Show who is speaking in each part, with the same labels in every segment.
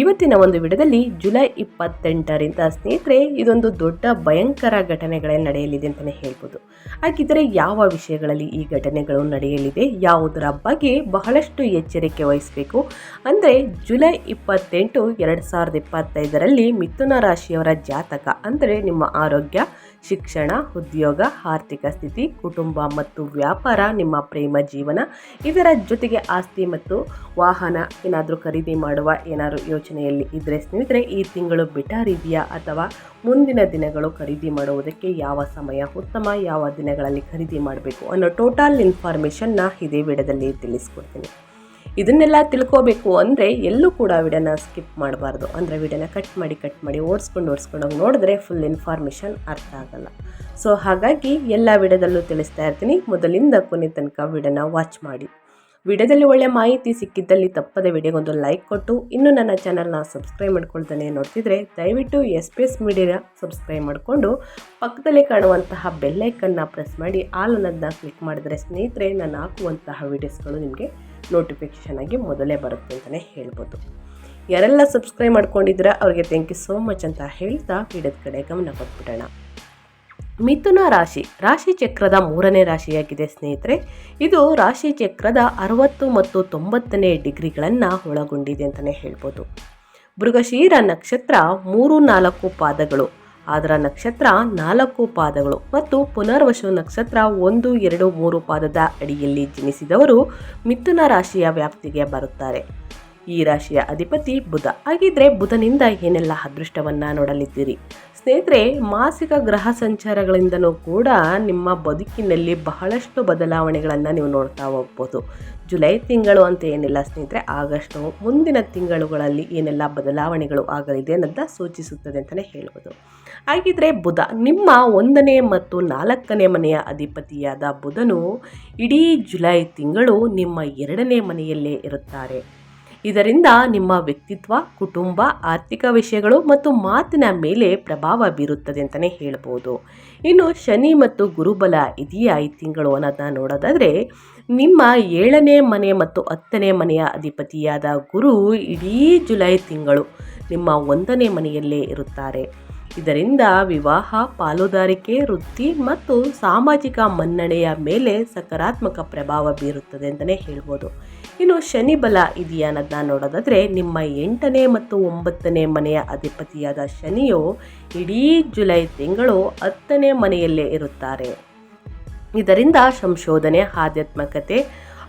Speaker 1: ಇವತ್ತಿನ ಒಂದು ವಿಡಿಯೋದಲ್ಲಿ ಜುಲೈ ಇಪ್ಪತ್ತೆಂಟರಿಂದ ಸ್ನೇಹಿತರೆ, ಇದೊಂದು ದೊಡ್ಡ ಭಯಂಕರ ಘಟನೆಗಳೇ ನಡೆಯಲಿದೆ ಅಂತಲೇ ಹೇಳ್ಬೋದು. ಹಾಗಿದ್ದರೆ ಯಾವ ವಿಷಯಗಳಲ್ಲಿ ಈ ಘಟನೆಗಳು ನಡೆಯಲಿದೆ, ಯಾವುದರ ಬಗ್ಗೆ ಬಹಳಷ್ಟು ಎಚ್ಚರಿಕೆ ವಹಿಸಬೇಕು? ಅಂದರೆ ಜುಲೈ ಇಪ್ಪತ್ತೆಂಟು, ಎರಡು ಸಾವಿರದ ಇಪ್ಪತ್ತೈದರಲ್ಲಿ ಮಿಥುನ ರಾಶಿಯವರ ಜಾತಕ, ಅಂದರೆ ನಿಮ್ಮ ಆರೋಗ್ಯ ಶಿಕ್ಷಣ, ಉದ್ಯೋಗ, ಆರ್ಥಿಕ ಸ್ಥಿತಿ, ಕುಟುಂಬ ಮತ್ತು ವ್ಯಾಪಾರ, ನಿಮ್ಮ ಪ್ರೇಮ, ಜೀವನ ಇದರ ಜೊತೆಗೆ ಆಸ್ತಿ ಮತ್ತು ವಾಹನ ಏನಾದರೂ ಖರೀದಿ ಮಾಡುವ ಏನಾದರೂ ಯೋಚನೆಯಲ್ಲಿ ಇದ್ದರೆ ಸ್ನೇಹಿತರೆ, ಈ ತಿಂಗಳು ಬಿಟಾರಿದೆಯಾ ಅಥವಾ ಮುಂದಿನ ದಿನಗಳು ಖರೀದಿ ಮಾಡುವುದಕ್ಕೆ ಯಾವ ಸಮಯ ಉತ್ತಮ, ಯಾವ ದಿನಗಳಲ್ಲಿ ಖರೀದಿ ಮಾಡಬೇಕು ಅನ್ನೋ ಟೋಟಲ್ ಇನ್ಫಾರ್ಮೇಷನ್ನ ಇದೇ ವಿಡದಲ್ಲಿ ತಿಳಿಸ್ಕೊಡ್ತೀನಿ. ಇದನ್ನೆಲ್ಲ ತಿಳ್ಕೋಬೇಕು ಅಂದರೆ ಎಲ್ಲೂ ಕೂಡ ವಿಡಿಯೋನ ಸ್ಕಿಪ್ ಮಾಡಬಾರ್ದು. ಅಂದರೆ ವಿಡಿಯೋನ ಕಟ್ ಮಾಡಿ ಕಟ್ ಮಾಡಿ, ಓಡಿಸ್ಕೊಂಡು ಓಡಿಸ್ಕೊಂಡು ಹೋಗಿ ನೋಡಿದ್ರೆ ಫುಲ್ ಇನ್ಫಾರ್ಮೇಷನ್ ಅರ್ಥ ಆಗಲ್ಲ. ಸೊ ಹಾಗಾಗಿ ಎಲ್ಲ ವಿಡಿಯೋದಲ್ಲೂ ತಿಳಿಸ್ತಾ ಇರ್ತೀನಿ. ಮೊದಲಿಂದ ಕೊನೆ ತನಕ ವಿಡಿಯೋನ ವಾಚ್ ಮಾಡಿ. ವಿಡಿಯೋದಲ್ಲಿ ಒಳ್ಳೆ ಮಾಹಿತಿ ಸಿಕ್ಕಿದ್ದಲ್ಲಿ ತಪ್ಪದೆ ವಿಡಿಯೋಗೊಂದು ಲೈಕ್ ಕೊಟ್ಟು, ಇನ್ನೂ ನನ್ನ ಚಾನಲ್ನ ಸಬ್ಸ್ಕ್ರೈಬ್ ಮಾಡ್ಕೊಳ್ತಾನೆ ನೋಡ್ತಿದ್ರೆ ದಯವಿಟ್ಟು S P S media subscribe ಮಾಡಿಕೊಂಡು ಪಕ್ಕದಲ್ಲಿ ಕಾಣುವಂತಹ ಬೆಲ್ಲೈಕನ್ನ ಪ್ರೆಸ್ ಮಾಡಿ ಆಲ್ ಅನ್ನೋದನ್ನ ಕ್ಲಿಕ್ ಮಾಡಿದರೆ ಸ್ನೇಹಿತರೆ, ನಾನು ಹಾಕುವಂತಹ ವಿಡಿಯೋಸ್ಗಳು ನಿಮಗೆ ನೋಟಿಫಿಕೇಷನ್ ಆಗಿ ಮೊದಲೇ ಬರುತ್ತೆ ಅಂತಲೇ ಹೇಳ್ಬೋದು. ಯಾರೆಲ್ಲ ಸಬ್ಸ್ಕ್ರೈಬ್ ಮಾಡ್ಕೊಂಡಿದ್ರೆ ಅವ್ರಿಗೆ ಥ್ಯಾಂಕ್ ಯು ಸೋ ಮಚ್ ಅಂತ ಹೇಳ್ತಾ ವಿಡಿಯೋದ ಕಡೆ ಗಮನ ಕೊಟ್ಬಿಡೋಣ. ಮಿಥುನ ರಾಶಿ ರಾಶಿ ಚಕ್ರದ ಮೂರನೇ ರಾಶಿಯಾಗಿದೆ ಸ್ನೇಹಿತರೆ. ಇದು ರಾಶಿ ಚಕ್ರದ ಅರವತ್ತು ಮತ್ತು ತೊಂಬತ್ತನೇ ಡಿಗ್ರಿಗಳನ್ನು ಒಳಗೊಂಡಿದೆ ಅಂತಲೇ ಹೇಳ್ಬೋದು. ಮೃಗಶೀರ ನಕ್ಷತ್ರ ಮೂರು ನಾಲ್ಕು ಪಾದಗಳು ಅದರ ನಕ್ಷತ್ರ ನಾಲ್ಕು ಪಾದಗಳು ಮತ್ತು ಪುನರ್ವಶ ನಕ್ಷತ್ರ ಒಂದು, ಎರಡು, ಮೂರು ಪಾದದ ಅಡಿಯಲ್ಲಿ ಜನಿಸಿದವರು ಮಿಥುನ ರಾಶಿಯ ವ್ಯಾಪ್ತಿಗೆ ಬರುತ್ತಾರೆ. ಈ ರಾಶಿಯ ಅಧಿಪತಿ ಬುಧ. ಹಾಗಿದ್ರೆ ಬುಧನಿಂದ ಏನೆಲ್ಲ ಅದೃಷ್ಟವನ್ನು ನೋಡಲಿದ್ದೀರಿ? ಸ್ನೇಹಿತರೆ ಮಾಸಿಕ ಗ್ರಹ ಸಂಚಾರಗಳಿಂದನೂ ಕೂಡ ನಿಮ್ಮ ಬದುಕಿನಲ್ಲಿ ಬಹಳಷ್ಟು ಬದಲಾವಣೆಗಳನ್ನು ನೀವು ನೋಡ್ತಾ ಹೋಗ್ಬೋದು. ಜುಲೈ ತಿಂಗಳು ಅಂತ ಏನಿಲ್ಲ ಸ್ನೇಹಿತರೆ, ಆಗಸ್ಟು ಮುಂದಿನ ತಿಂಗಳುಗಳಲ್ಲಿ ಏನೆಲ್ಲ ಬದಲಾವಣೆಗಳು ಆಗಲಿದೆ ಅನ್ನೋದ ಸೂಚಿಸುತ್ತದೆ ಅಂತಲೇ ಹೇಳ್ಬೋದು. ಹಾಗಿದ್ರೆ ಬುಧ, ನಿಮ್ಮ ಒಂದನೇ ಮತ್ತು ನಾಲ್ಕನೇ ಮನೆಯ ಅಧಿಪತಿಯಾದ ಬುಧನು ಇಡೀ ಜುಲೈ ತಿಂಗಳು ನಿಮ್ಮ ಎರಡನೇ ಮನೆಯಲ್ಲೇ ಇರುತ್ತಾರೆ. ಇದರಿಂದ ನಿಮ್ಮ ವ್ಯಕ್ತಿತ್ವ, ಕುಟುಂಬ, ಆರ್ಥಿಕ ವಿಷಯಗಳು ಮತ್ತು ಮಾತಿನ ಮೇಲೆ ಪ್ರಭಾವ ಬೀರುತ್ತದೆ ಅಂತಲೇ ಹೇಳ್ಬೋದು. ಇನ್ನು ಶನಿ ಮತ್ತು ಗುರುಬಲ ಇದೆಯಾ ಈ ತಿಂಗಳು ಅನ್ನೋದನ್ನ ನೋಡೋದಾದರೆ, ನಿಮ್ಮ ಏಳನೇ ಮನೆ ಮತ್ತು ಹತ್ತನೇ ಮನೆಯ ಅಧಿಪತಿಯಾದ ಗುರು ಇಡೀ ಜುಲೈ ತಿಂಗಳು ನಿಮ್ಮ ಒಂದನೇ ಮನೆಯಲ್ಲೇ ಇರುತ್ತಾರೆ. ಇದರಿಂದ ವಿವಾಹ, ಪಾಲುದಾರಿಕೆ, ವೃತ್ತಿ ಮತ್ತು ಸಾಮಾಜಿಕ ಮನ್ನಣೆಯ ಮೇಲೆ ಸಕಾರಾತ್ಮಕ ಪ್ರಭಾವ ಬೀರುತ್ತದೆ ಅಂತಲೇ ಹೇಳ್ಬೋದು. ಇನ್ನು ಶನಿ ಬಲ ಇದೆಯಾ ಅನ್ನೋದನ್ನ ನೋಡೋದಾದರೆ ನಿಮ್ಮ ಎಂಟನೇ ಮತ್ತು ಒಂಬತ್ತನೇ ಮನೆಯ ಅಧಿಪತಿಯಾದ ಶನಿಯು ಇಡೀ ಜುಲೈ ತಿಂಗಳು ಹತ್ತನೇ ಮನೆಯಲ್ಲೇ ಇರುತ್ತಾರೆ. ಇದರಿಂದ ಸಂಶೋಧನೆ, ಆಧ್ಯಾತ್ಮಕತೆ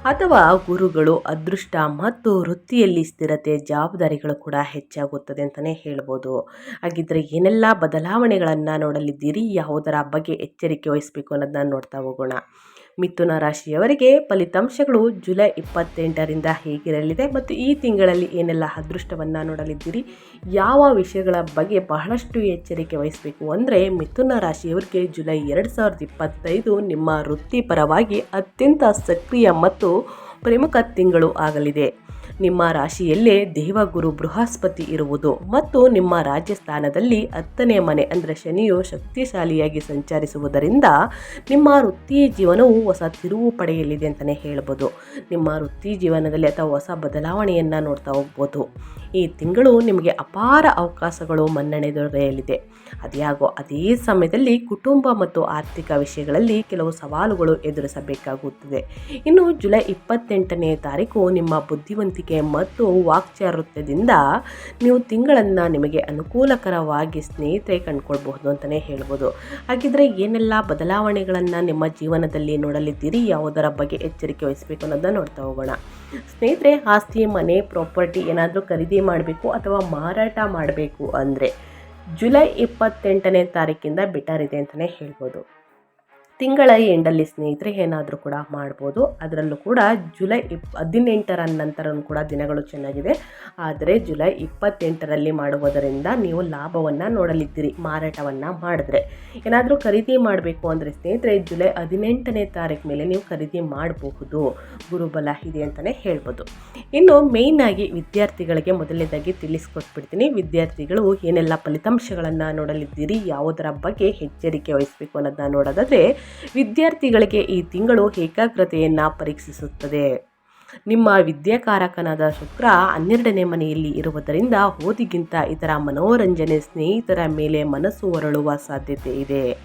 Speaker 1: ಅಥವಾ ಗುರುಗಳು, ಅದೃಷ್ಟ ಮತ್ತು ವೃತ್ತಿಯಲ್ಲಿ ಸ್ಥಿರತೆ, ಜವಾಬ್ದಾರಿಗಳು ಕೂಡ ಹೆಚ್ಚಾಗುತ್ತದೆ ಅಂತಲೇ ಹೇಳ್ಬೋದು. ಹಾಗಿದ್ರೆ ಏನೆಲ್ಲ ಬದಲಾವಣೆಗಳನ್ನು ನೋಡಲಿದ್ದೀರಿ? ಯಾವುದರ ಬಗ್ಗೆ ಎಚ್ಚರಿಕೆ ವಹಿಸಬೇಕು ಅನ್ನೋದನ್ನ ನೋಡ್ತಾ ಹೋಗೋಣ. ಮಿಥುನ ರಾಶಿಯವರಿಗೆ ಫಲಿತಾಂಶಗಳು ಜುಲೈ ಇಪ್ಪತ್ತೆಂಟರಿಂದ ಹೇಗಿರಲಿದೆ ಮತ್ತು ಈ ತಿಂಗಳಲ್ಲಿ ಏನೆಲ್ಲ ಅದೃಷ್ಟವನ್ನು ನೋಡಲಿದ್ದೀರಿ, ಯಾವ ವಿಷಯಗಳ ಬಗ್ಗೆ ಬಹಳಷ್ಟು ಎಚ್ಚರಿಕೆ ವಹಿಸಬೇಕು ಅಂದರೆ ಮಿಥುನ ರಾಶಿಯವರಿಗೆ ಜುಲೈ ಎರಡು ಸಾವಿರದ ಇಪ್ಪತ್ತೈದು ನಿಮ್ಮ ವೃತ್ತಿಪರವಾಗಿ ಅತ್ಯಂತ ಸಕ್ರಿಯ ಮತ್ತು ಪ್ರಮುಖ ತಿಂಗಳು ಆಗಲಿದೆ. ನಿಮ್ಮ ರಾಶಿಯಲ್ಲೇ ದೇವಗುರು ಬೃಹಸ್ಪತಿ ಇರುವುದು ಮತ್ತು ನಿಮ್ಮ ರಾಜ್ಯಸ್ಥಾನದಲ್ಲಿ ಹತ್ತನೇ ಮನೆ ಅಂದರೆ ಶನಿಯು ಶಕ್ತಿಶಾಲಿಯಾಗಿ ಸಂಚರಿಸುವುದರಿಂದ ನಿಮ್ಮ ವೃತ್ತಿ ಜೀವನವು ಹೊಸ ತಿರುವು ಪಡೆಯಲಿದೆ ಅಂತಲೇ ಹೇಳ್ಬೋದು. ನಿಮ್ಮ ವೃತ್ತಿ ಜೀವನದಲ್ಲಿ ಅಥವಾ ಹೊಸ ಬದಲಾವಣೆಯನ್ನು ನೋಡ್ತಾ ಹೋಗ್ಬೋದು. ಈ ತಿಂಗಳು ನಿಮಗೆ ಅಪಾರ ಅವಕಾಶಗಳು ಮನ್ನಣೆ ದೊರೆಯಲಿದೆ. ಅದ್ಯಾಗೋ ಅದೇ ಸಮಯದಲ್ಲಿ ಕುಟುಂಬ ಮತ್ತು ಆರ್ಥಿಕ ವಿಷಯಗಳಲ್ಲಿ ಕೆಲವು ಸವಾಲುಗಳು ಎದುರಿಸಬೇಕಾಗುತ್ತದೆ. ಇನ್ನು ಜುಲೈ ಇಪ್ಪತ್ತೆಂಟನೇ ತಾರೀಕು ನಿಮ್ಮ ಬುದ್ಧಿವಂತಿಕೆ ಮತ್ತು ವಾಕ್ಚಾರುತ್ಯದಿಂದ ನೀವು ತಿಂಗಳನ್ನು ನಿಮಗೆ ಅನುಕೂಲಕರವಾಗಿ ಸ್ನೇಹಿತರೆ ಕಂಡುಕೊಳ್ಬಹುದು ಅಂತಲೇ ಹೇಳ್ಬೋದು. ಹಾಗಿದ್ರೆ ಏನೆಲ್ಲ ಬದಲಾವಣೆಗಳನ್ನು ನಿಮ್ಮ ಜೀವನದಲ್ಲಿ ನೋಡಲಿದ್ದೀರಿ? ಯಾವುದರ ಬಗ್ಗೆ ಎಚ್ಚರಿಕೆ ವಹಿಸಬೇಕು ಅನ್ನೋದನ್ನ ನೋಡ್ತಾ ಹೋಗೋಣ. ಸ್ನೇಹಿತರೆ, ಆಸ್ತಿ, ಮನೆ, ಪ್ರಾಪರ್ಟಿ ಏನಾದರೂ ಖರೀದಿ ಮಾಡಬೇಕು ಅಥವಾ ಮಾರಾಟ ಮಾಡಬೇಕು ಅಂದರೆ ಜುಲೈ ಇಪ್ಪತ್ತೆಂಟನೇ ತಾರೀಕಿಂದ ಇದೆ ಅಂತಲೇ ಹೇಳ್ಬೋದು. ತಿಂಗಳ ಎಂಡಲ್ಲಿ ಸ್ನೇಹಿತರೆ ಏನಾದರೂ ಕೂಡ ಮಾಡ್ಬೋದು. ಅದರಲ್ಲೂ ಕೂಡ ಜುಲೈ ಇಪ್, ಹದಿನೆಂಟರ ನಂತರನೂ ಕೂಡ ದಿನಗಳು ಚೆನ್ನಾಗಿದೆ. ಆದರೆ ಜುಲೈ ಇಪ್ಪತ್ತೆಂಟರಲ್ಲಿ ಮಾಡುವುದರಿಂದ ನೀವು ಲಾಭವನ್ನು ನೋಡಲಿದ್ದೀರಿ, ಮಾರಾಟವನ್ನು ಮಾಡಿದ್ರೆ. ಏನಾದರೂ ಖರೀದಿ ಮಾಡಬೇಕು ಅಂದರೆ ಸ್ನೇಹಿತರೆ, ಜುಲೈ ಹದಿನೆಂಟನೇ ತಾರೀಕು ಮೇಲೆ ನೀವು ಖರೀದಿ ಮಾಡಬಹುದು. ಗುರುಬಲ ಇದೆ ಅಂತಲೇ ಹೇಳ್ಬೋದು. ಇನ್ನು ಮೇಯ್ನಾಗಿ ವಿದ್ಯಾರ್ಥಿಗಳಿಗೆ ಮೊದಲನೇದಾಗಿ ತಿಳಿಸ್ಕೊಟ್ಬಿಡ್ತೀನಿ. ವಿದ್ಯಾರ್ಥಿಗಳು ಏನೆಲ್ಲ ಫಲಿತಾಂಶಗಳನ್ನು ನೋಡಲಿದ್ದೀರಿ, ಯಾವುದರ ಬಗ್ಗೆ ಎಚ್ಚರಿಕೆ ವಹಿಸಬೇಕು ಅನ್ನೋದನ್ನ ನೋಡೋದಾದರೆ ವಿದ್ಯಾರ್ಥಿಗಳಿಗೆ ಈ ತಿಂಗಳು ಏಕಾಗ್ರತೆಯನ್ನು ಪರೀಕ್ಷಿಸುತ್ತದೆ. ನಿಮ್ಮ ವಿದ್ಯಾಕಾರಕನಾದ ಶುಕ್ರ ಹನ್ನೆರಡನೇ ಮನೆಯಲ್ಲಿ ಇರುವುದರಿಂದ ಓದಿಗಿಂತ ಇತರ ಮನೋರಂಜನೆ ಸ್ನೇಹಿತರ ಮೇಲೆ ಮನಸ್ಸು ಹೊರಳುವ ಸಾಧ್ಯತೆ ಇದೆ.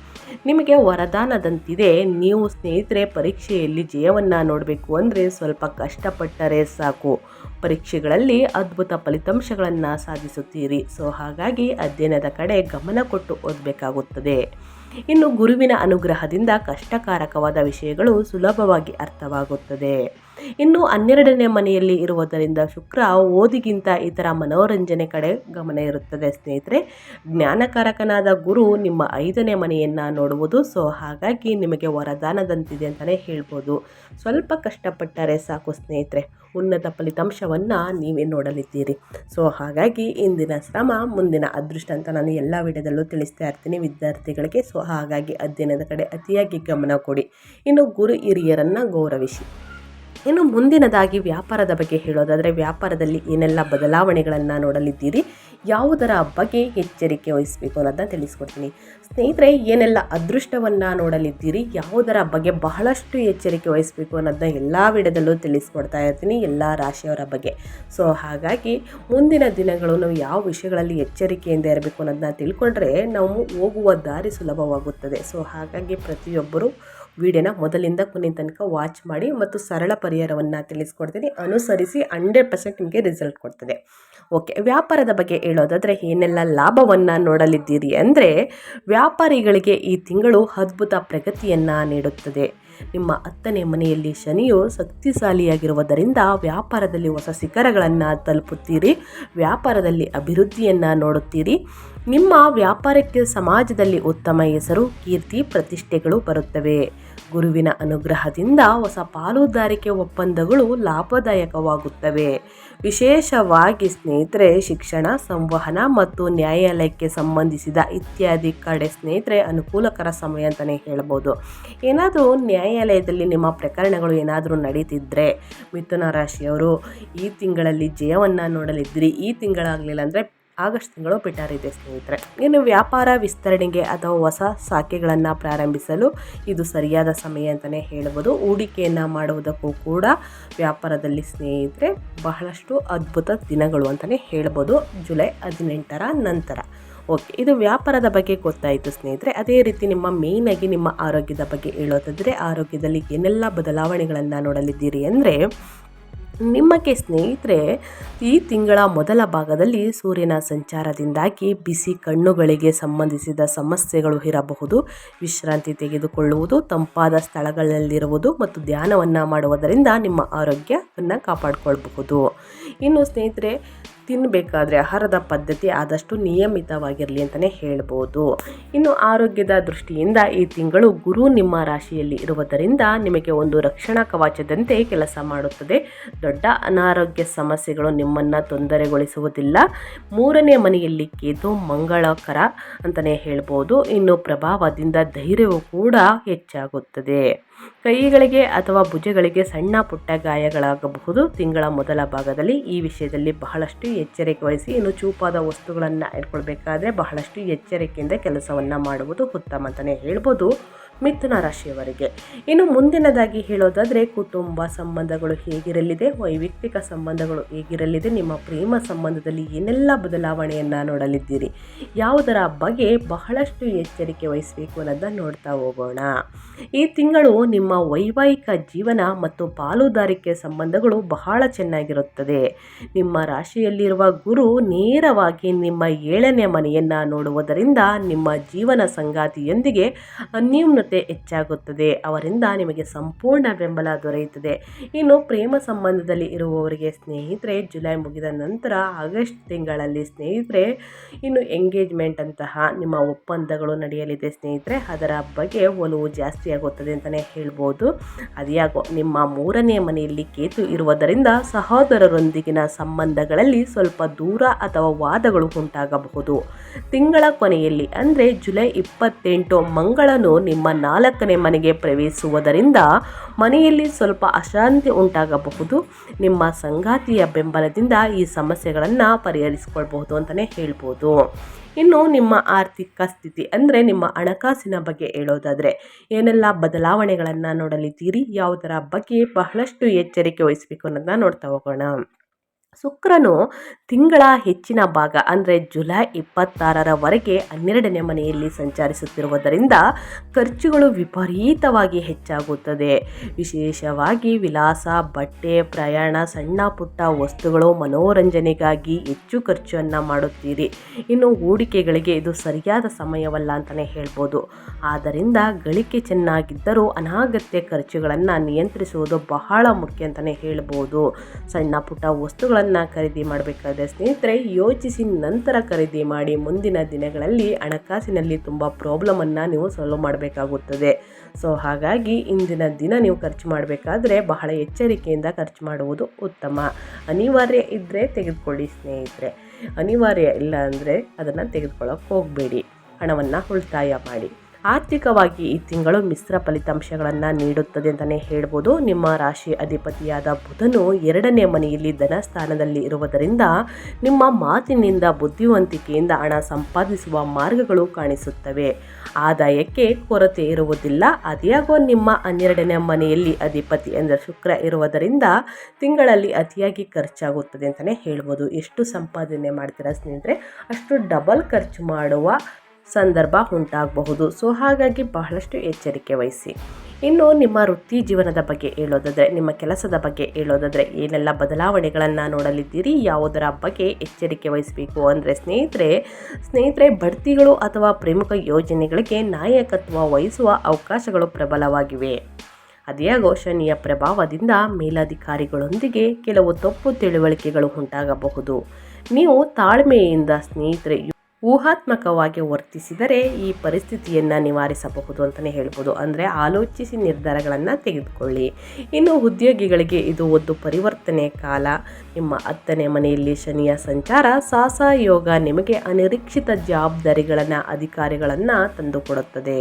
Speaker 1: ನಿಮಗೆ ವರದಾನದಂತಿದೆ. ನೀವು ಸ್ನೇಹಿತರೆ, ಪರೀಕ್ಷೆಯಲ್ಲಿ ಜಯವನ್ನು ನೋಡಬೇಕು ಅಂದರೆ ಸ್ವಲ್ಪ ಕಷ್ಟಪಟ್ಟರೆ ಸಾಕು. ಪರೀಕ್ಷೆಗಳಲ್ಲಿ ಅದ್ಭುತ ಫಲಿತಾಂಶಗಳನ್ನು ಸಾಧಿಸುತ್ತೀರಿ. ಸೊ, ಹಾಗಾಗಿ ಅಧ್ಯಯನದ ಕಡೆ ಗಮನ ಕೊಟ್ಟು ಓದಬೇಕಾಗುತ್ತದೆ. ಇನ್ನು ಗುರುವಿನ ಅನುಗ್ರಹದಿಂದ ಕಷ್ಟಕಾರಕವಾದ ವಿಷಯಗಳು ಸುಲಭವಾಗಿ ಅರ್ಥವಾಗುತ್ತದೆ. ಇನ್ನು ಹನ್ನೆರಡನೇ ಮನೆಯಲ್ಲಿ ಇರುವುದರಿಂದ ಶುಕ್ರ ಓದಿಗಿಂತ ಇತರ ಮನೋರಂಜನೆ ಕಡೆ ಗಮನ ಇರುತ್ತದೆ ಸ್ನೇಹಿತರೆ. ಜ್ಞಾನಕಾರಕನಾದ ಗುರು ನಿಮ್ಮ ಐದನೇ ಮನೆಯನ್ನು ನೋಡುವುದು. ಸೊ, ಹಾಗಾಗಿ ನಿಮಗೆ ವರದಾನದಂತಿದೆ ಅಂತಲೇ ಹೇಳ್ಬೋದು. ಸ್ವಲ್ಪ ಕಷ್ಟಪಟ್ಟರೆ ಸಾಕು ಸ್ನೇಹಿತರೆ. ಉನ್ನತ ಫಲಿತಾಂಶವನ್ನು ನೀವೇ ನೋಡಲಿದ್ದೀರಿ. ಸೊ, ಹಾಗಾಗಿ ಇಂದಿನ ಶ್ರಮ, ಮುಂದಿನ ಅದೃಷ್ಟ ಅಂತ ನಾನು ಎಲ್ಲ ವಿಡಿಯೋದಲ್ಲೂ ತಿಳಿಸ್ತಾ ಇರ್ತೀನಿ ವಿದ್ಯಾರ್ಥಿಗಳಿಗೆ. ಸೊ, ಹಾಗಾಗಿ ಅಧ್ಯಯನದ ಕಡೆ ಅತಿಯಾಗಿ ಗಮನ ಕೊಡಿ. ಇನ್ನು ಗುರು ಹಿರಿಯರನ್ನು ಗೌರವಿಸಿ. ಇನ್ನು ಮುಂದಿನದಾಗಿ ವ್ಯಾಪಾರದ ಬಗ್ಗೆ ಹೇಳೋದಾದರೆ ವ್ಯಾಪಾರದಲ್ಲಿ ಏನೆಲ್ಲ ಬದಲಾವಣೆಗಳನ್ನು ನೋಡಲಿದ್ದೀರಿ, ಯಾವುದರ ಬಗ್ಗೆ ಎಚ್ಚರಿಕೆ ವಹಿಸಬೇಕು ಅನ್ನೋದನ್ನ ತಿಳಿಸ್ಕೊಡ್ತೀನಿ. ಸ್ನೇಹಿತರೆ, ಏನೆಲ್ಲ ಅದೃಷ್ಟವನ್ನು ನೋಡಲಿದ್ದೀರಿ, ಯಾವುದರ ಬಗ್ಗೆ ಬಹಳಷ್ಟು ಎಚ್ಚರಿಕೆ ವಹಿಸಬೇಕು ಅನ್ನೋದನ್ನ ಎಲ್ಲ ವಿಡದಲ್ಲೂ ತಿಳಿಸ್ಕೊಡ್ತಾ ಇರ್ತೀನಿ, ಎಲ್ಲ ರಾಶಿಯವರ ಬಗ್ಗೆ. ಸೊ ಹಾಗಾಗಿ ಮುಂದಿನ ದಿನಗಳು ನಾವು ಯಾವ ವಿಷಯಗಳಲ್ಲಿ ಎಚ್ಚರಿಕೆಯಿಂದ ಇರಬೇಕು ಅನ್ನೋದನ್ನ ತಿಳ್ಕೊಂಡ್ರೆ ನಾವು ಹೋಗುವ ದಾರಿ ಸುಲಭವಾಗುತ್ತದೆ. ಸೊ ಹಾಗಾಗಿ ಪ್ರತಿಯೊಬ್ಬರು ವಿಡಿಯೋನ ಮೊದಲಿಂದ ಕೊನೆ ತನಕ ವಾಚ್ ಮಾಡಿ ಮತ್ತು ಸರಳ ಪರಿಹಾರವನ್ನು ತಿಳಿಸ್ಕೊಡ್ತೀನಿ. ಅನುಸರಿಸಿ ಹಂಡ್ರೆಡ್ ಪರ್ಸೆಂಟ್ ನಿಮಗೆ ರಿಸಲ್ಟ್ ಕೊಡ್ತದೆ. ಓಕೆ ವ್ಯಾಪಾರದ ಬಗ್ಗೆ ಹೇಳೋದಾದರೆ ಏನೆಲ್ಲ ಲಾಭವನ್ನು ನೋಡಲಿದ್ದೀರಿ ಅಂದರೆ ವ್ಯಾಪಾರಿಗಳಿಗೆ ಈ ತಿಂಗಳು ಅದ್ಭುತ ಪ್ರಗತಿಯನ್ನು ನೀಡುತ್ತದೆ. ನಿಮ್ಮ ಹತ್ತನೇ ಮನೆಯಲ್ಲಿ ಶನಿಯು ಶಕ್ತಿಶಾಲಿಯಾಗಿರುವುದರಿಂದ ವ್ಯಾಪಾರದಲ್ಲಿ ಹೊಸ ಶಿಖರಗಳನ್ನು ತಲುಪುತ್ತೀರಿ, ವ್ಯಾಪಾರದಲ್ಲಿ ಅಭಿವೃದ್ಧಿಯನ್ನು ನೋಡುತ್ತೀರಿ. ನಿಮ್ಮ ವ್ಯಾಪಾರಕ್ಕೆ ಸಮಾಜದಲ್ಲಿ ಉತ್ತಮ ಹೆಸರು, ಕೀರ್ತಿ, ಪ್ರತಿಷ್ಠೆಗಳು ಬರುತ್ತವೆ. ಗುರುವಿನ ಅನುಗ್ರಹದಿಂದ ಹೊಸ ಪಾಲುದಾರಿಕೆ ಒಪ್ಪಂದಗಳು ಲಾಭದಾಯಕವಾಗುತ್ತವೆ. ವಿಶೇಷವಾಗಿ ಸ್ನೇಹಿತರೆ ಶಿಕ್ಷಣ, ಸಂವಹನ ಮತ್ತು ನ್ಯಾಯಾಲಯಕ್ಕೆ ಸಂಬಂಧಿಸಿದ ಇತ್ಯಾದಿ ಕಡೆ ಸ್ನೇಹಿತರೆ ಅನುಕೂಲಕರ ಸಮಯ ಅಂತಲೇ ಹೇಳ್ಬೋದು. ಏನಾದರೂ ನ್ಯಾಯಾಲಯದಲ್ಲಿ ನಿಮ್ಮ ಪ್ರಕರಣಗಳು ಏನಾದರೂ ನಡೀತಿದ್ರೆ ಮಿಥುನ ರಾಶಿಯವರು ಈ ತಿಂಗಳಲ್ಲಿ ಜಯವನ್ನು ನೋಡಲಿದ್ದಿರಿ, ಈ ತಿಂಗಳಾಗಲಿಲ್ಲ ಅಂದರೆ ಆಗಸ್ಟ್ ತಿಂಗಳು ಬಿಟ್ಟಾರಿದೆ ಸ್ನೇಹಿತರೆ. ಇನ್ನು ವ್ಯಾಪಾರ ವಿಸ್ತರಣೆಗೆ ಅಥವಾ ಹೊಸ ಶಾಖೆಗಳನ್ನು ಪ್ರಾರಂಭಿಸಲು ಇದು ಸರಿಯಾದ ಸಮಯ ಅಂತಲೇ ಹೇಳ್ಬೋದು. ಹೂಡಿಕೆಯನ್ನು ಮಾಡುವುದಕ್ಕೂ ಕೂಡ ವ್ಯಾಪಾರದಲ್ಲಿ ಸ್ನೇಹಿತರೆ ಬಹಳಷ್ಟು ಅದ್ಭುತ ದಿನಗಳು ಅಂತಲೇ ಹೇಳ್ಬೋದು. ಜುಲೈ ಹದಿನೆಂಟರ ನಂತರ. ಓಕೆ, ಇದು ವ್ಯಾಪಾರದ ಬಗ್ಗೆ ಗೊತ್ತಾಯಿತು ಸ್ನೇಹಿತರೆ. ಅದೇ ರೀತಿ ನಿಮ್ಮ ಮೇಯ್ನಾಗಿ ನಿಮ್ಮ ಆರೋಗ್ಯದ ಬಗ್ಗೆ ಹೇಳೋದಾದರೆ ಆರೋಗ್ಯದಲ್ಲಿ ಏನೆಲ್ಲ ಬದಲಾವಣೆಗಳನ್ನು ನೋಡಲಿದ್ದೀರಿ ಅಂದರೆ ನಿಮಗೆ ಸ್ನೇಹಿತರೆ, ಈ ತಿಂಗಳ ಮೊದಲ ಭಾಗದಲ್ಲಿ ಸೂರ್ಯನ ಸಂಚಾರದಿಂದಾಗಿ ಬಿಸಿ ಕಣ್ಣುಗಳಿಗೆ ಸಂಬಂಧಿಸಿದ ಸಮಸ್ಯೆಗಳು ಇರಬಹುದು. ವಿಶ್ರಾಂತಿ ತೆಗೆದುಕೊಳ್ಳುವುದು, ತಂಪಾದ ಸ್ಥಳಗಳಲ್ಲಿರುವುದು ಮತ್ತು ಧ್ಯಾನವನ್ನು ಮಾಡುವುದರಿಂದ ನಿಮ್ಮ ಆರೋಗ್ಯವನ್ನು ಕಾಪಾಡಿಕೊಳ್ಬಹುದು. ಇನ್ನು ಸ್ನೇಹಿತರೆ ತಿನ್ನಬೇಕಾದ್ರೆ ಆಹಾರದ ಪದ್ಧತಿ ಆದಷ್ಟು ನಿಯಮಿತವಾಗಿರಲಿ ಅಂತಲೇ ಹೇಳ್ಬೋದು. ಇನ್ನು ಆರೋಗ್ಯದ ದೃಷ್ಟಿಯಿಂದ ಈ ತಿಂಗಳು ಗುರು ನಿಮ್ಮ ರಾಶಿಯಲ್ಲಿ ಇರುವುದರಿಂದ ನಿಮಗೆ ಒಂದು ರಕ್ಷಣಾ ಕವಚದಂತೆ ಕೆಲಸ ಮಾಡುತ್ತದೆ. ದೊಡ್ಡ ಅನಾರೋಗ್ಯ ಸಮಸ್ಯೆಗಳು ನಿಮ್ಮನ್ನು ತೊಂದರೆಗೊಳಿಸುವುದಿಲ್ಲ. ಮೂರನೇ ಮನೆಯಲ್ಲಿ ಕೇತು ಮಂಗಳಕರ ಅಂತಲೇ ಹೇಳ್ಬೋದು. ಇನ್ನು ಪ್ರಭಾವದಿಂದ ಧೈರ್ಯವು ಕೂಡ ಹೆಚ್ಚಾಗುತ್ತದೆ. ಕೈಗಳಿಗೆ ಅಥವಾ ಭುಜಗಳಿಗೆ ಸಣ್ಣ ಪುಟ್ಟ ಗಾಯಗಳಾಗಬಹುದು. ತಿಂಗಳ ಮೊದಲ ಭಾಗದಲ್ಲಿ ಈ ವಿಷಯದಲ್ಲಿ ಬಹಳಷ್ಟು ಎಚ್ಚರಿಕೆ ವಹಿಸಿ, ಇನ್ನು ಚೂಪಾದ ವಸ್ತುಗಳನ್ನು ಇಟ್ಕೊಳ್ಬೇಕಾದ್ರೆ ಬಹಳಷ್ಟು ಎಚ್ಚರಿಕೆಯಿಂದ ಕೆಲಸವನ್ನು ಮಾಡುವುದು ಉತ್ತಮ ಅಂತಲೇ ಹೇಳ್ಬೋದು. ಮಿಥುನ ರಾಶಿಯವರಿಗೆ. ಇನ್ನು ಮುಂದಿನದಾಗಿ ಹೇಳೋದಾದರೆ ಕುಟುಂಬ ಸಂಬಂಧಗಳು ಹೇಗಿರಲಿದೆ, ವೈಯಕ್ತಿಕ ಸಂಬಂಧಗಳು ಹೇಗಿರಲಿದೆ, ನಿಮ್ಮ ಪ್ರೇಮ ಸಂಬಂಧದಲ್ಲಿ ಏನೆಲ್ಲ ಬದಲಾವಣೆಯನ್ನು ನೋಡಲಿದ್ದೀರಿ, ಯಾವುದರ ಬಗ್ಗೆ ಬಹಳಷ್ಟು ಎಚ್ಚರಿಕೆ ವಹಿಸಬೇಕು ಅನ್ನೋದನ್ನ ನೋಡ್ತಾ ಹೋಗೋಣ. ಈ ತಿಂಗಳು ನಿಮ್ಮ ವೈವಾಹಿಕ ಜೀವನ ಮತ್ತು ಪಾಲುದಾರಿಕೆ ಸಂಬಂಧಗಳು ಬಹಳ ಚೆನ್ನಾಗಿರುತ್ತದೆ. ನಿಮ್ಮ ರಾಶಿಯಲ್ಲಿರುವ ಗುರು ನೇರವಾಗಿ ನಿಮ್ಮ ಏಳನೇ ಮನೆಯನ್ನು ನೋಡುವುದರಿಂದ ನಿಮ್ಮ ಜೀವನ ಸಂಗಾತಿಯೊಂದಿಗೆ ಅನ್ಯೂನ್ಯತೆ ಆತ್ಮೀಯತೆ ಹೆಚ್ಚಾಗುತ್ತದೆ. ಅವರಿಂದ ನಿಮಗೆ ಸಂಪೂರ್ಣ ಬೆಂಬಲ ದೊರೆಯುತ್ತದೆ. ಇನ್ನು ಪ್ರೇಮ ಸಂಬಂಧದಲ್ಲಿ ಇರುವವರಿಗೆ ಸ್ನೇಹಿತರೆ, ಜುಲೈ ಮುಗಿದ ನಂತರ ಆಗಸ್ಟ್ ತಿಂಗಳಲ್ಲಿ ಸ್ನೇಹಿತರೆ, ಇನ್ನು ಎಂಗೇಜ್ಮೆಂಟ್ ಅಂತಹ ನಿಮ್ಮ ಒಪ್ಪಂದಗಳು ನಡೆಯಲಿದೆ ಸ್ನೇಹಿತರೆ, ಅದರ ಬಗ್ಗೆ ಒಲವು ಜಾಸ್ತಿ ಆಗುತ್ತದೆ ಅಂತಲೇ ಹೇಳ್ಬೋದು. ಅದ್ಯಾಗೋ ನಿಮ್ಮ ಮೂರನೇ ಮನೆಯಲ್ಲಿ ಕೇತು ಇರುವುದರಿಂದ ಸಹೋದರರೊಂದಿಗಿನ ಸಂಬಂಧಗಳಲ್ಲಿ ಸ್ವಲ್ಪ ದೂರ ಅಥವಾ ವಾದಗಳು ಉಂಟಾಗಬಹುದು. ತಿಂಗಳ ಕೊನೆಯಲ್ಲಿ ಅಂದರೆ ಜುಲೈ ಇಪ್ಪತ್ತೆಂಟು ಮಂಗಳನು ನಿಮ್ಮ ನಾಲ್ಕನೇ ಮನೆಗೆ ಪ್ರವೇಶಿಸುವುದರಿಂದ ಮನೆಯಲ್ಲಿ ಸ್ವಲ್ಪ ಅಶಾಂತಿ ಉಂಟಾಗಬಹುದು. ನಿಮ್ಮ ಸಂಗಾತಿಯ ಬೆಂಬಲದಿಂದ ಈ ಸಮಸ್ಯೆಗಳನ್ನು ಪರಿಹರಿಸಿಕೊಳ್ಬಹುದು ಅಂತಲೇ ಹೇಳ್ಬೋದು. ಇನ್ನು ನಿಮ್ಮ ಆರ್ಥಿಕ ಸ್ಥಿತಿ ಅಂದರೆ ನಿಮ್ಮ ಹಣಕಾಸಿನ ಬಗ್ಗೆ ಹೇಳೋದಾದರೆ ಏನೆಲ್ಲ ಬದಲಾವಣೆಗಳನ್ನು ನೋಡಲಿದ್ದೀರಿ, ಯಾವುದರ ಬಗ್ಗೆ ಬಹಳಷ್ಟು ಎಚ್ಚರಿಕೆ ವಹಿಸಬೇಕು ಅನ್ನೋದನ್ನ ನೋಡ್ತಾ ಹೋಗೋಣ. ಶುಕ್ರನು ತಿಂಗಳ ಹೆಚ್ಚಿನ ಭಾಗ, ಅಂದರೆ ಜುಲೈ ಇಪ್ಪತ್ತಾರರವರೆಗೆ ಹನ್ನೆರಡನೇ ಮನೆಯಲ್ಲಿ ಸಂಚರಿಸುತ್ತಿರುವುದರಿಂದ ಖರ್ಚುಗಳು ವಿಪರೀತವಾಗಿ ಹೆಚ್ಚಾಗುತ್ತದೆ. ವಿಶೇಷವಾಗಿ ವಿಲಾಸ ಬಟ್ಟೆ, ಪ್ರಯಾಣ, ಸಣ್ಣ ಪುಟ್ಟ ವಸ್ತುಗಳು ಮನೋರಂಜನೆಗಾಗಿ ಹೆಚ್ಚು ಖರ್ಚನ್ನು ಮಾಡುತ್ತೀರಿ. ಇನ್ನು ಹೂಡಿಕೆಗಳಿಗೆ ಇದು ಸರಿಯಾದ ಸಮಯವಲ್ಲ ಅಂತಲೇ ಹೇಳ್ಬೋದು. ಆದ್ದರಿಂದ ಗಳಿಕೆ ಚೆನ್ನಾಗಿದ್ದರೂ ಅನಾಗತ್ಯ ಖರ್ಚುಗಳನ್ನು ನಿಯಂತ್ರಿಸುವುದು ಬಹಳ ಮುಖ್ಯ ಅಂತಲೇ ಹೇಳ್ಬೋದು. ಸಣ್ಣ ಪುಟ್ಟ ವಸ್ತುಗಳ ಖರೀದಿ ಮಾಡಬೇಕಾದ್ರೆ ಸ್ನೇಹಿತರೆ, ಯೋಚಿಸಿ ನಂತರ ಖರೀದಿ ಮಾಡಿ ಮುಂದಿನ ದಿನಗಳಲ್ಲಿ ಹಣಕಾಸಿನಲ್ಲಿ ತುಂಬ ಪ್ರಾಬ್ಲಮನ್ನು ನೀವು ಸಾಲ್ವ್ ಮಾಡಬೇಕಾಗುತ್ತದೆ. ಸೊ ಹಾಗಾಗಿ ಇಂದಿನ ದಿನ ನೀವು ಖರ್ಚು ಮಾಡಬೇಕಾದ್ರೆ ಬಹಳ ಎಚ್ಚರಿಕೆಯಿಂದ ಖರ್ಚು ಮಾಡುವುದು ಉತ್ತಮ. ಅನಿವಾರ್ಯ ಇದ್ದರೆ ತೆಗೆದುಕೊಳ್ಳಿ ಸ್ನೇಹಿತರೆ. ಅನಿವಾರ್ಯ ಇಲ್ಲ ಅಂದರೆ ಅದನ್ನು ತೆಗೆದುಕೊಳ್ಳೋಕೆ ಹೋಗಬೇಡಿ. ಹಣವನ್ನು ಉಳಿತಾಯ ಮಾಡಿ. ಆರ್ಥಿಕವಾಗಿ ಈ ತಿಂಗಳು ಮಿಶ್ರ ಫಲಿತಾಂಶಗಳನ್ನು ನೀಡುತ್ತದೆ ಅಂತಲೇ ಹೇಳ್ಬೋದು. ನಿಮ್ಮ ರಾಶಿ ಅಧಿಪತಿಯಾದ ಬುಧನು ಎರಡನೇ ಮನೆಯಲ್ಲಿ ಧನ ಸ್ಥಾನದಲ್ಲಿ ಇರುವುದರಿಂದ ನಿಮ್ಮ ಮಾತಿನಿಂದ ಬುದ್ಧಿವಂತಿಕೆಯಿಂದ ಹಣ ಸಂಪಾದಿಸುವ ಮಾರ್ಗಗಳು ಕಾಣಿಸುತ್ತವೆ. ಆದಾಯಕ್ಕೆ ಕೊರತೆ ಇರುವುದಿಲ್ಲ. ಅದಿಯಾಗೋ ನಿಮ್ಮ ಹನ್ನೆರಡನೇ ಮನೆಯಲ್ಲಿ ಅಧಿಪತಿ ಅಂದರೆ ಶುಕ್ರ ಇರುವುದರಿಂದ ತಿಂಗಳಲ್ಲಿ ಅತಿಯಾಗಿ ಖರ್ಚಾಗುತ್ತದೆ ಅಂತಲೇ ಹೇಳ್ಬೋದು. ಎಷ್ಟು ಸಂಪಾದನೆ ಮಾಡ್ತೀರಾ ಸ್ನೇಹಿತರೆ? ಅಷ್ಟು ಡಬಲ್ ಖರ್ಚು ಮಾಡುವ ಸಂದರ್ಭ ಉಂಟಾಗಬಹುದು. ಸೊ ಹಾಗಾಗಿ ಬಹಳಷ್ಟು ಎಚ್ಚರಿಕೆ ವಹಿಸಿ. ಇನ್ನು ನಿಮ್ಮ ವೃತ್ತಿ ಜೀವನದ ಬಗ್ಗೆ ಹೇಳೋದಾದರೆ, ನಿಮ್ಮ ಕೆಲಸದ ಬಗ್ಗೆ ಹೇಳೋದಾದರೆ, ಏನೆಲ್ಲ ಬದಲಾವಣೆಗಳನ್ನು ನೋಡಲಿದ್ದೀರಿ, ಯಾವುದರ ಬಗ್ಗೆ ಎಚ್ಚರಿಕೆ ವಹಿಸಬೇಕು ಅಂದರೆ ಸ್ನೇಹಿತರೆ ಸ್ನೇಹಿತರೆ, ಬಡ್ತಿಗಳು ಅಥವಾ ಪ್ರಮುಖ ಯೋಜನೆಗಳಿಗೆ ನಾಯಕತ್ವ ವಹಿಸುವ ಅವಕಾಶಗಳು ಪ್ರಬಲವಾಗಿವೆ. ಅದೇ ಶನಿಯ ಪ್ರಭಾವದಿಂದ ಮೇಲಧಿಕಾರಿಗಳೊಂದಿಗೆ ಕೆಲವು ತಪ್ಪು ತಿಳುವಳಿಕೆಗಳು ಉಂಟಾಗಬಹುದು. ನೀವು ತಾಳ್ಮೆಯಿಂದ ಸ್ನೇಹಿತರೆ ಊಹಾತ್ಮಕವಾಗಿ ವರ್ತಿಸಿದರೆ ಈ ಪರಿಸ್ಥಿತಿಯನ್ನು ನಿವಾರಿಸಬಹುದು ಅಂತಲೇ ಹೇಳ್ಬೋದು. ಅಂದರೆ ಆಲೋಚಿಸಿ ನಿರ್ಧಾರಗಳನ್ನು ತೆಗೆದುಕೊಳ್ಳಿ. ಇನ್ನು ಉದ್ಯೋಗಿಗಳಿಗೆ ಇದು ಒಂದು ಪರಿವರ್ತನೆ ಕಾಲ. ನಿಮ್ಮ ಹತ್ತನೇ ಮನೆಯಲ್ಲಿ ಶನಿಯ ಸಂಚಾರ ಸಾಸ ಯೋಗ ನಿಮಗೆ ಅನಿರೀಕ್ಷಿತ ಜವಾಬ್ದಾರಿಗಳನ್ನು, ಅಧಿಕಾರಿಗಳನ್ನು ತಂದುಕೊಡುತ್ತದೆ.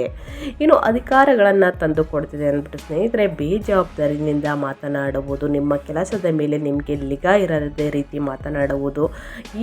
Speaker 1: ಇನ್ನು ಅಧಿಕಾರಗಳನ್ನು ತಂದುಕೊಡ್ತಿದೆ ಅಂದ್ಬಿಟ್ಟು ಸ್ನೇಹಿತರೆ ಬೇಜವಾಬ್ದಾರಿನಿಂದ ಮಾತನಾಡುವುದು ನಿಮ್ಮ ಕೆಲಸದ ಮೇಲೆ ನಿಮಗೆ ಲಿಗ ಇರದೇ ರೀತಿ ಮಾತನಾಡುವುದು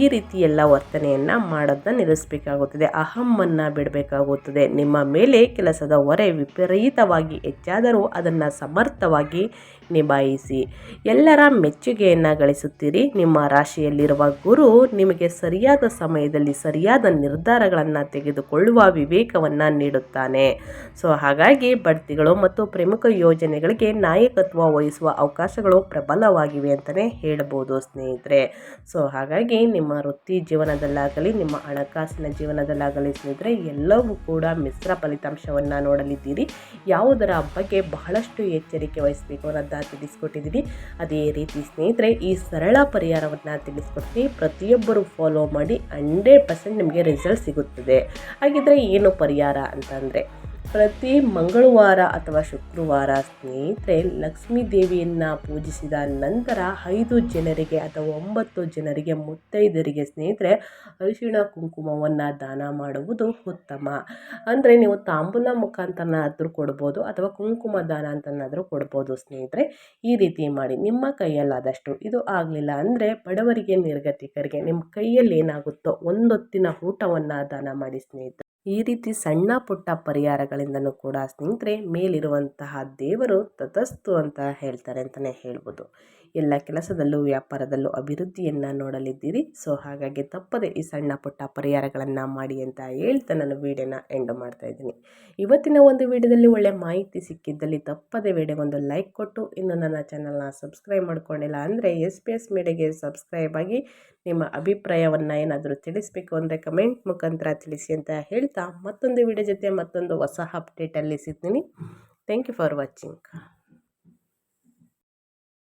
Speaker 1: ಈ ರೀತಿ ಎಲ್ಲ ವರ್ತನೆಯನ್ನು ಮಾಡೋದನ್ನ ನಿಲ್ಲಿಸಬೇಕಾಗುತ್ತದೆ ಅಹಮ್ಮನ್ನು ಬಿಡಬೇಕಾಗುತ್ತದೆ. ನಿಮ್ಮ ಮೇಲೆ ಕೆಲಸದ ಹೊರೆ ವಿಪರೀತವಾಗಿ ಹೆಚ್ಚಾದರೂ ಅದನ್ನು ಸಮರ್ಥವಾಗಿ ನಿಭಾಯಿಸಿ. ಎಲ್ಲರ ಮೆಚ್ಚುಗೆಯನ್ನು ಗಳಿಸುತ್ತೀರಿ. ನಿಮ್ಮ ರಾಶಿಯಲ್ಲಿರುವ ಗುರು ನಿಮಗೆ ಸರಿಯಾದ ಸಮಯದಲ್ಲಿ ಸರಿಯಾದ ನಿರ್ಧಾರಗಳನ್ನು ತೆಗೆದುಕೊಳ್ಳುವ ವಿವೇಕವನ್ನು ನೀಡುತ್ತಾನೆ. ಸೊ, ಹಾಗಾಗಿ ಬಡ್ತಿಗಳು ಮತ್ತು ಪ್ರಮುಖ ಯೋಜನೆಗಳಿಗೆ ನಾಯಕತ್ವ ವಹಿಸುವ ಅವಕಾಶಗಳು ಪ್ರಬಲವಾಗಿವೆ ಅಂತಲೇ ಹೇಳ್ಬೋದು ಸ್ನೇಹಿತರೆ. ಸೊ, ಹಾಗಾಗಿ ನಿಮ್ಮ ವೃತ್ತಿ ಜೀವನದಲ್ಲಾಗಲಿ, ನಿಮ್ಮ ಹಣಕಾಸಿನ ಜೀವನದಲ್ಲಾಗಲಿ ಸ್ನೇಹಿತರೆ, ಎಲ್ಲವೂ ಕೂಡ ಮಿಶ್ರ ಫಲಿತಾಂಶವನ್ನು ನೋಡಲಿದ್ದೀರಿ. ಯಾವುದರ ಬಗ್ಗೆ ಬಹಳಷ್ಟು ಎಚ್ಚರಿಕೆ ವಹಿಸಬೇಕು ಅನ್ನೋದನ್ನ ತಿಳಿಸ್ಕೊಟ್ಟಿದ್ದೀನಿ ಅದೇ ರೀತಿ ಸ್ನೇಹಿತರೆ, ಈ ಸರಳ ಪರಿಹಾರವನ್ನು ತಿಳಿಸ್ಕೊಡ್ತೀನಿ ಪ್ರತಿಯೊಬ್ಬರು ಫಾಲೋ ಮಾಡಿ ಹಂಡ್ರೆಡ್ ಪರ್ಸೆಂಟ್ ನಿಮಗೆ ರಿಸಲ್ಟ್ ಸಿಗುತ್ತದೆ. ಹಾಗಿದ್ರೆ ಏನು ಪರಿಹಾರ ಅಂತಂದರೆ ಪ್ರತಿ ಮಂಗಳವಾರ ಅಥವಾ ಶುಕ್ರವಾರ ಸ್ನೇಹಿತರೆ, ಲಕ್ಷ್ಮೀ ದೇವಿಯನ್ನು ಪೂಜಿಸಿದ ನಂತರ ಐದು ಜನರಿಗೆ ಅಥವಾ ಒಂಬತ್ತು ಜನರಿಗೆ ಮುತ್ತೈದರಿಗೆ ಸ್ನೇಹಿತರೆ, ಅರಿಶಿಣ ಕುಂಕುಮವನ್ನು ದಾನ ಮಾಡುವುದು ಉತ್ತಮ. ಅಂದರೆ ನೀವು ತಾಂಬೂಲ ಮುಖಾಂತರನಾದರೂ ಕೊಡ್ಬೋದು ಅಥವಾ ಕುಂಕುಮ ದಾನ ಅಂತನಾದರೂ ಕೊಡ್ಬೋದು ಸ್ನೇಹಿತರೆ. ಈ ರೀತಿ ಮಾಡಿ. ನಿಮ್ಮ ಕೈಯಲ್ಲಾದಷ್ಟು. ಇದು ಆಗಲಿಲ್ಲ ಅಂದರೆ ಬಡವರಿಗೆ, ನಿರ್ಗತಿಕರಿಗೆ ನಿಮ್ಮ ಕೈಯಲ್ಲಿ ಏನಾಗುತ್ತೋ ಒಂದೊತ್ತಿನ ಊಟವನ್ನು ದಾನ ಮಾಡಿ ಸ್ನೇಹಿತರೆ. ಈ ರೀತಿ ಸಣ್ಣ ಪುಟ್ಟ ಪರಿಹಾರಗಳಿಂದನೂ ಕೂಡ ಸ್ನೇಹಿತರೆ ಮೇಲಿರುವಂತಹ ದೇವರು ತತಸ್ತು ಅಂತ ಹೇಳ್ತಾರೆ ಅಂತಲೇ ಹೇಳ್ಬೋದು. ಎಲ್ಲ ಕೆಲಸದಲ್ಲೂ ವ್ಯಾಪಾರದಲ್ಲೂ ಅಭಿವೃದ್ಧಿಯನ್ನು ನೋಡಲಿದ್ದೀರಿ. ಸೊ ಹಾಗಾಗಿ ತಪ್ಪದೆ ಈ ಸಣ್ಣ ಪುಟ್ಟ ಪರಿಹಾರಗಳನ್ನು ಮಾಡಿ ಅಂತ ಹೇಳ್ತಾ ನಾನು ವೀಡಿಯೋನ ಎಂಡ್ ಮಾಡ್ತಾ ಇದ್ದೀನಿ. ಇವತ್ತಿನ ಒಂದು ವಿಡಿಯೋದಲ್ಲಿ ಒಳ್ಳೆ ಮಾಹಿತಿ ಸಿಕ್ಕಿದ್ದಲ್ಲಿ ತಪ್ಪದೆ ವಿಡಿಯೋಗೊಂದು ಲೈಕ್ ಕೊಟ್ಟು, ಇನ್ನು ನನ್ನ ಚಾನಲ್ನ ಸಬ್ಸ್ಕ್ರೈಬ್ ಮಾಡ್ಕೊಂಡಿಲ್ಲ ಅಂದರೆ ಎಸ್ ಪಿ ಎಸ್ ಮೀಡಿಯಾಗೆ ಸಬ್ಸ್ಕ್ರೈಬ್ ಆಗಿ ನಿಮ್ಮ ಅಭಿಪ್ರಾಯವನ್ನು ಏನಾದರೂ ತಿಳಿಸ್ಬೇಕು ಅಂದರೆ ಕಮೆಂಟ್ ಮುಖಾಂತರ ತಿಳಿಸಿ ಅಂತ ಹೇಳ್ತಾ ಮತ್ತೊಂದು ವಿಡಿಯೋ ಜೊತೆ ಮತ್ತೊಂದು ಹೊಸ ಅಪ್ಡೇಟಲ್ಲಿ ಸಿಗ್ತೀನಿ. Thank you for watching